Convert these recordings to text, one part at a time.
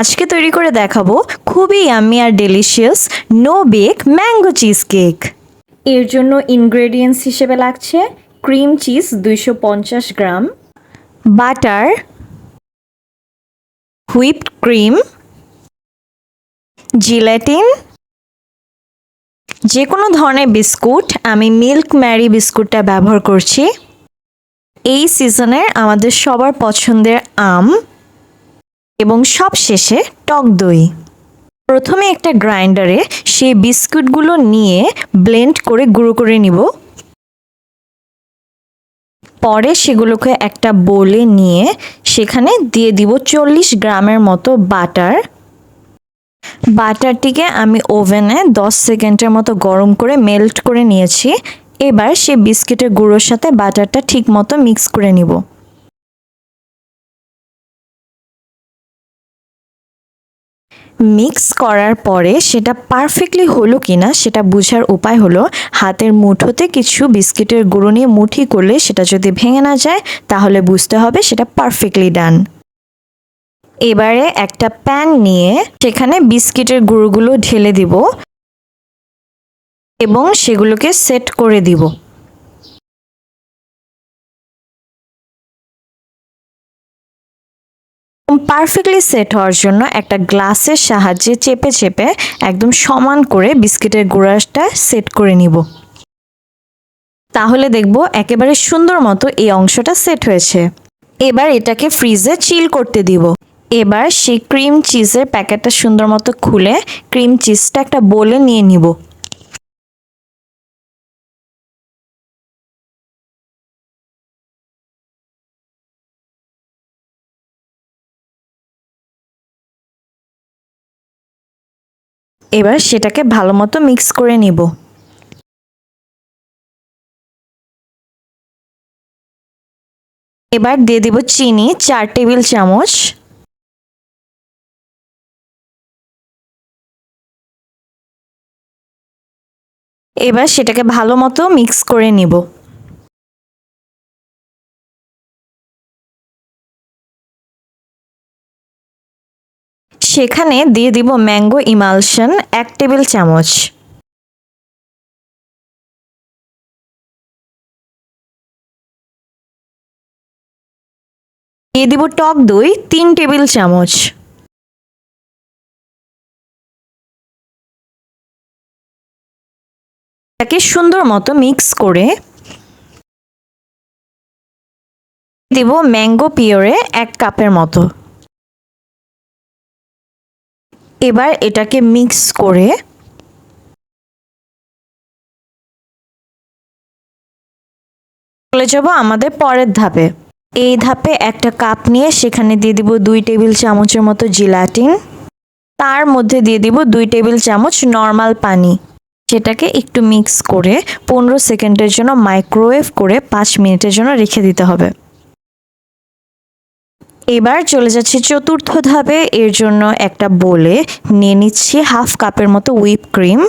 আজকে তৈরি করে দেখাবো খুবই ইয়াম্মি আর delicious no bake mango cheesecake এর জন্য ইনগ্রেডিয়েন্টস হিসেবে লাগছে ক্রিম চিজ দুইশো পঞ্চাশ gram butter whipped cream gelatin যে কোনো ধরনের বিস্কুট, আমি মিল্ক ম্যারি বিস্কুটটা ব্যবহার করছি। এই সিজনের আমাদের সবার পছন্দের আম। এবং সব শেষে টক দই। প্রথমে একটা গ্রাইন্ডারে সেই বিস্কুটগুলো নিয়ে ব্লেন্ড করে গুঁড়ো করে নিব। পরে সেগুলোকে একটা বোলে নিয়ে সেখানে দিয়ে দিব চল্লিশ গ্রামের মতো বাটার। বাটারটিকে আমি ওভেনে দশ সেকেন্ডের মতো গরম করে মেল্ট করে নিয়েছি। এবার সে বিস্কিটের গুঁড়োর সাথে বাটারটা ঠিক মতো মিক্স করে নিব। মিক্স করার পরে সেটা পারফেক্টলি হলো কিনা সেটা বোঝার উপায় হলো হাতের মুঠোতে কিছু বিস্কিটের গুঁড়ো নিয়ে মুঠি করলে সেটা যদি ভেঙে না যায়, তাহলে বুঝতে হবে সেটা পারফেক্টলি ডান। এবারে একটা প্যান নিয়ে সেখানে বিস্কিটের গুঁড়োগুলো ঢেলে দিব এবং সেগুলোকে সেট করে দিব। পারফেক্টলি সেট হওয়ার জন্য একটা গ্লাসের সাহায্যে চেপে চেপে একদম সমান করে বিস্কিটের গুঁড়াটা সেট করে নিব। তাহলে দেখব একেবারে সুন্দর মতো এই অংশটা সেট হয়েছে। এবার এটাকে ফ্রিজে চিল করতে দিব। এবার সেই ক্রিম চিজের প্যাকেটটা সুন্দর মতো খুলে ক্রিম চিজটা একটা বলে নিয়ে নিব। এবার সেটাকে ভালো মতো মিক্স করে নিব। এবার দিয়ে দিব চিনি, চার টেবিল চামচ। এবার সেটাকে ভালো মতো মিক্স করে নিব। সেখানে দিয়ে দিব ম্যাঙ্গো ইমালশন এক টেবিল চামচ। দিয়ে দিব টক দই তিন টেবিল চামচ। তাকে সুন্দর মতো মিক্স করে দিব ম্যাঙ্গো পিওরে এক কাপের মতো। এবার এটাকে মিক্স করে চলে যাব আমাদের পরের ধাপে। এই ধাপে একটা কাপ নিয়ে সেখানে দিয়ে দিব দুই টেবিল চামচের মতো জিলাটিন তার মধ্যে দিয়ে দিব দুই টেবিল চামচ নর্মাল পানি। সেটাকে একটু মিক্স করে পনেরো সেকেন্ডের জন্য মাইক্রোওয়েভ করে পাঁচ মিনিটের জন্য রেখে দিতে হবে। এবার চলে যাচ্ছি চতুর্থ ধাপে। এর জন্য একটা বলে নিয়ে নিচ্ছি হাফ কাপের মতো হুইপ ক্রিম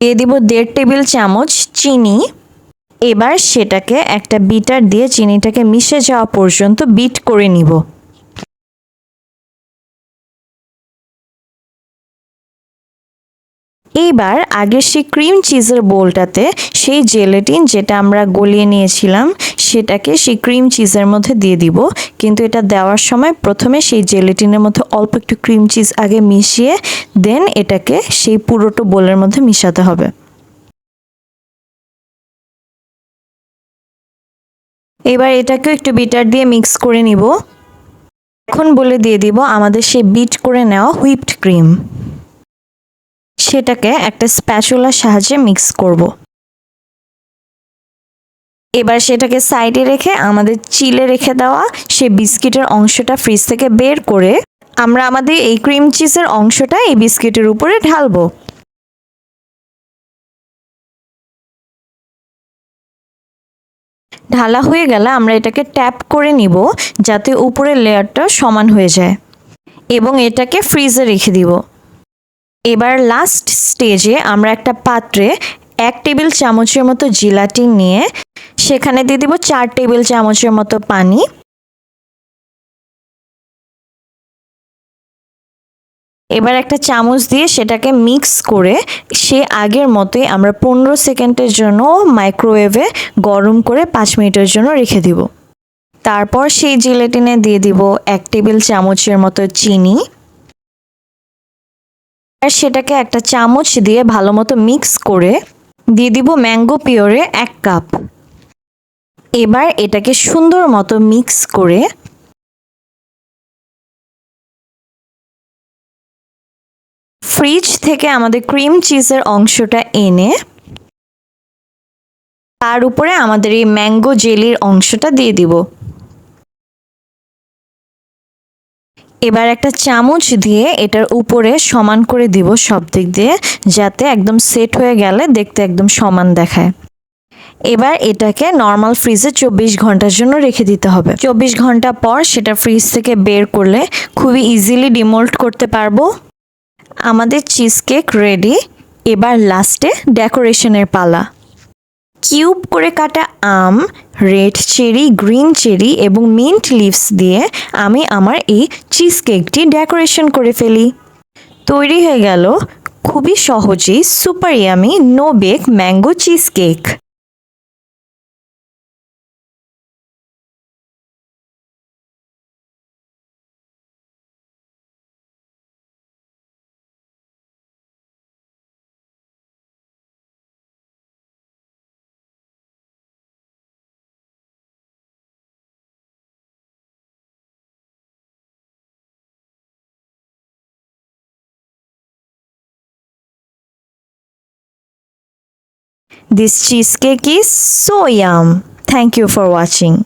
দিয়ে দিব দেড় টেবিল চামচ চিনি। এবার সেটাকে একটা বিটার দিয়ে চিনিটাকে মিশে যাওয়া পর্যন্ত বিট করে নিব। এইবার আগের সেই ক্রিম চিজের বোলটাতে সেই জেলেটিন যেটা আমরা গলিয়ে নিয়েছিলাম, সেটাকে সেই ক্রিম চিজের মধ্যে দিয়ে দিব। কিন্তু এটা দেওয়ার সময় প্রথমে সেই জেলেটিনের মধ্যে অল্প একটু ক্রিম চিজ আগে মিশিয়ে দেন এটাকে সেই পুরোটো বোলের মধ্যে মিশাতে হবে। এবার এটাকে একটু বিটার দিয়ে মিক্স করে নিব। এখন বলে দিয়ে দিব আমাদের সেই বিট করে নেওয়া হুইপড ক্রিম সেটাকে একটা স্প্যাচুলার সাহায্যে মিক্স করব। এবার সেটাকে সাইডে রেখে আমাদের চিলে রেখে দেওয়া সে বিস্কিটের অংশটা ফ্রিজ থেকে বের করে আমরা আমাদের এই ক্রিম চিজের অংশটা এই বিস্কিটের উপরে ঢালবো। ঢালা হয়ে গেলে আমরা এটাকে ট্যাপ করে নিব যাতে উপরের লেয়ারটা সমান হয়ে যায় এবং এটাকে ফ্রিজে রেখে দিব। এবার লাস্ট স্টেজে আমরা একটা পাত্রে এক টেবিল চামচের মতো জিলাটিন নিয়ে সেখানে দিয়ে দিব চার টেবিল চামচের মতো পানি। এবার একটা চামচ দিয়ে সেটাকে মিক্স করে সে আগের মতোই আমরা পনেরো সেকেন্ডের জন্য মাইক্রোওয়েভে গরম করে পাঁচ মিনিটের জন্য রেখে দিব। তারপর সেই জিলেটিনে দিয়ে দিব এক টেবিল চামচের মতো চিনি। আর সেটাকে একটা চামচ দিয়ে ভালো মতো মিক্স করে দিয়ে দিব ম্যাঙ্গো পিওরে এক কাপ। এবার এটাকে সুন্দর মতো মিক্স করে ফ্রিজ থেকে আমাদের ক্রিম চিজের অংশটা এনে তার উপরে আমাদের এই ম্যাঙ্গো জেলির অংশটা দিয়ে দিব। এবার একটা চামচ দিয়ে এটার উপরে সমান করে দিব সব দিক দিয়ে, যাতে একদম সেট হয়ে গেলে দেখতে একদম সমান দেখায়। এবার এটাকে নর্মাল ফ্রিজে চব্বিশ ঘণ্টার জন্য রেখে দিতে হবে। চব্বিশ ঘণ্টা পর সেটা ফ্রিজ থেকে বের করলে খুবই ইজিলি ডিমোল্ড করতে পারব। আমাদের চিজ কেক রেডি এবার লাস্টে ডেকোরেশনের পালা। কিউব করে কাটা আম, রেড চেরি, গ্রিন চেরি এবং মিন্ট লিভস দিয়ে আমি আমার এই চিজ কেকটি ডেকোরেশন করে ফেলি। তৈরি হয়ে গেল খুবই সহজেই super yummy no bake mango cheesecake This cheesecake is so yum. Thank you for watching.